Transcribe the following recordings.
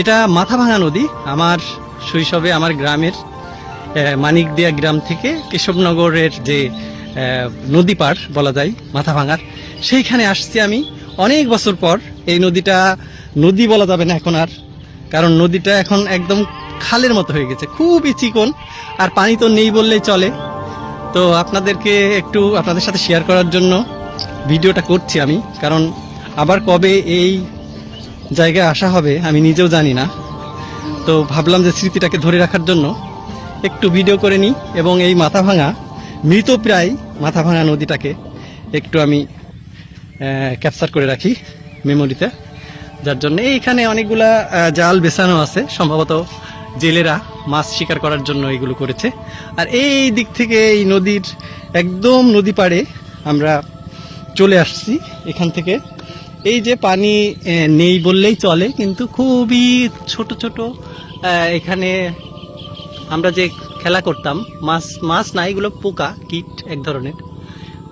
এটা মাথাভাঙা নদী, আমার শৈশবে আমার গ্রামের মানিকদিয়া গ্রাম থেকে কেশবনগরের যে নদী পার বলা যায়, মাথাভাঙার, সেইখানে আসছি আমি। অনেক বছর পর এই নদীটা নদী বলা যাবে না এখন আর, কারণ নদীটা এখন একদম খালের মতো হয়ে গেছে, খুবই চিকন, আর পানি তো নেই বললেই চলে। তো আপনাদেরকে একটু আপনাদের সাথে শেয়ার করার জন্য ভিডিওটা করছি আমি, কারণ আবার কবে এই জায়গায় আসা হবে, আমি নিজেও জানি না। তো ভাবলাম যে স্মৃতিটাকে ধরে রাখার জন্য একটু ভিডিও করে নিই এবং এই মাথা ভাঙা মৃতপ্রায় মাথা ভাঙা নদীটাকে একটু আমি ক্যাপচার করে রাখি মেমোরিতে যার জন্য এইখানে অনেকগুলা জাল বেছানো আছে, সম্ভবত জেলেরা মাছ শিকার করার জন্য এগুলো করেছে। আর এই দিক থেকে এই নদীর একদম নদী পাড়ে আমরা চলে আসছি এখান থেকে। এই যে পানি নেই বললেই চলে, কিন্তু খুবই ছোট ছোট এখানে আমরা যে খেলা করতাম, মাছ মাছ না, এগুলো পোকা, কীট এক ধরনের।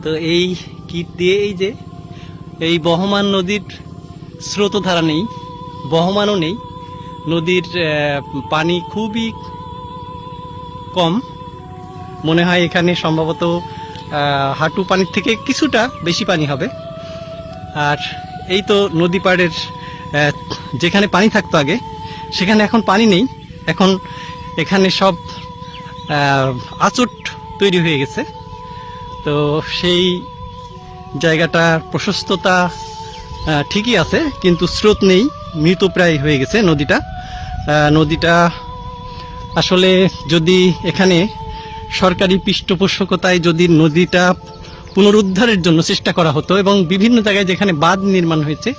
তো এই কীট দিয়ে এই যে, এই বহমান নদীর স্রোতধারা নেই, বহমানও নেই। নদীর পানি খুবই কম। মনে হয় এখানে সম্ভবত হাঁটু পানির থেকে কিছুটা বেশি পানি হবে। আর এই তো নদী পাড়ের যেখানে পানি থাকতো আগে, সেখানে এখন পানি নেই। এখন এখানে সব আচট তৈরি হয়ে গেছে। তো সেই জায়গাটার প্রশস্ততা ঠিকই আছে, কিন্তু স্রোত নেই মৃতপ্রায় হয়ে গেছে নদীটা। নদীটা আসলে যদি এখানে সরকারি পৃষ্ঠপোষকতায় যদি নদীটা পুনরুদ্ধারের জন্য চেষ্টা করা হতো এবং বিভিন্ন জায়গায় যেখানে বাঁধ নির্মাণ হয়েছে,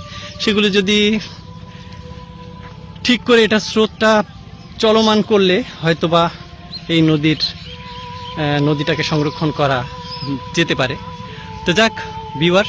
সেগুলো যদি ঠিক করে এটা স্রোতটা চলমান করলে হয়তোবা এই নদীর নদীটাকে সংরক্ষণ করা যেতে পারে। তো যাক বিওয়ার